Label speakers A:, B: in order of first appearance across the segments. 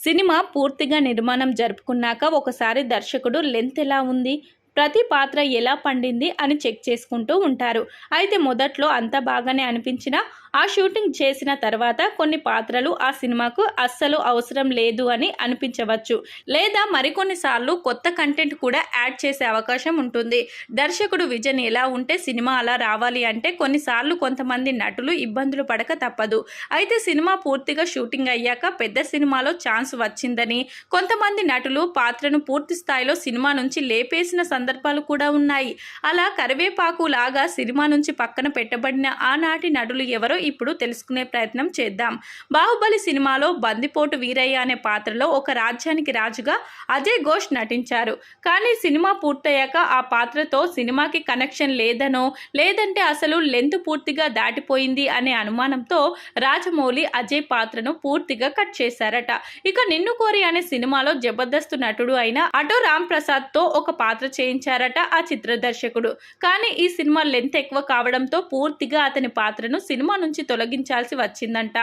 A: Cinema పూర్తిగా నిర్మాణం జరుపుకున్నాక ఒకసారి దర్శకుడు లెంత్ ఎలా ఉంది ప్రతి పాత్ర ఎలా పండింది అని చెక్ చేసుకుంటూ ఉంటారు. అయితే మొదట్లో అంత బాగానే అనిపించినా ఆ షూటింగ్ చేసిన తర్వాత కొన్ని పాత్రలు ఆ సినిమాకు అస్సలు అవసరం లేదు అని అనిపించవచ్చు. లేదా మరికొన్నిసార్లు కొత్త కంటెంట్ కూడా యాడ్ చేసే అవకాశం ఉంటుంది. దర్శకుడు విజన్ ఎలా ఉంటే సినిమా అలా రావాలి అంటే కొన్నిసార్లు కొంతమంది నటులు ఇబ్బందులు పడక తప్పదు. అయితే సినిమా పూర్తిగా షూటింగ్ అయ్యాక పెద్ద సినిమాలో ఛాన్స్ వచ్చిందని కొంతమంది నటులు పాత్రను పూర్తి స్థాయిలో సినిమా నుంచి లేపేసిన సందర్భాలు కూడా ఉన్నాయి. అలా కరివేపాకు లాగా సినిమా నుంచి పక్కన పెట్టబడిన ఆనాటి నటులు ఎవరో ఇప్పుడు తెలుసుకునే ప్రయత్నం చేద్దాం. బాహుబలి సినిమాలో బందిపోటు వీరయ్య అనే పాత్రలో ఒక రాజ్యానికి రాజుగా అజయ్ ఘోష్ నటించారు. కానీ సినిమా పూర్తయ్యాక ఆ పాత్రతో సినిమాకి కనెక్షన్ లేదనో లేదంటే అసలు లెంత్ పూర్తిగా దాటిపోయింది అనే అనుమానంతో రాజమౌళి అజయ్ పాత్రను పూర్తిగా కట్ చేశారట. ఇక నిన్ను కోరి అనే సినిమాలో జబర్దస్త్ నటుడు అయిన అటో రామ్ ప్రసాద్తో ఒక పాత్ర చేయించారట ఆ చిత్ర దర్శకుడు కానీ ఈ సినిమా లెంత్ ఎక్కువ కావడంతో పూర్తిగా అతని పాత్రను సినిమా నుంచి తొలగించాల్సి వచ్చిందంట.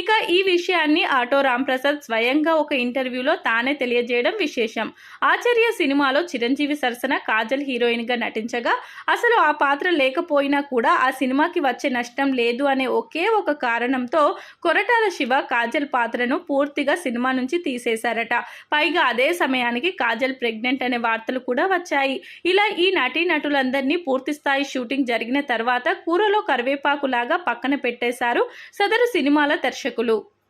A: ఇక ఈ విషయాన్ని ఆటో రాంప్రసాద్ స్వయంగా ఒక ఇంటర్వ్యూలో తానే తెలియజేయడం విశేషం. ఆచార్య సినిమాలో చిరంజీవి సరసన కాజల్ హీరోయిన్గా నటించగా అసలు ఆ పాత్ర లేకపోయినా కూడా ఆ సినిమాకి వచ్చే నష్టం లేదు అనే ఒకే ఒక కారణంతో కొరటాల శివ కాజల్ పాత్రను పూర్తిగా సినిమా నుంచి తీసేశారట. పైగా అదే సమయానికి కాజల్ ప్రెగ్నెంట్ అనే వార్తలు కూడా వచ్చాయి. ఇలా ఈ నటీ నటులందరినీ పూర్తి స్థాయి షూటింగ్ జరిగిన తర్వాత కూరలో కరివేపాకు లాగా పక్కన పెట్టేశారు. సదరు సినిమాల దర్శకులు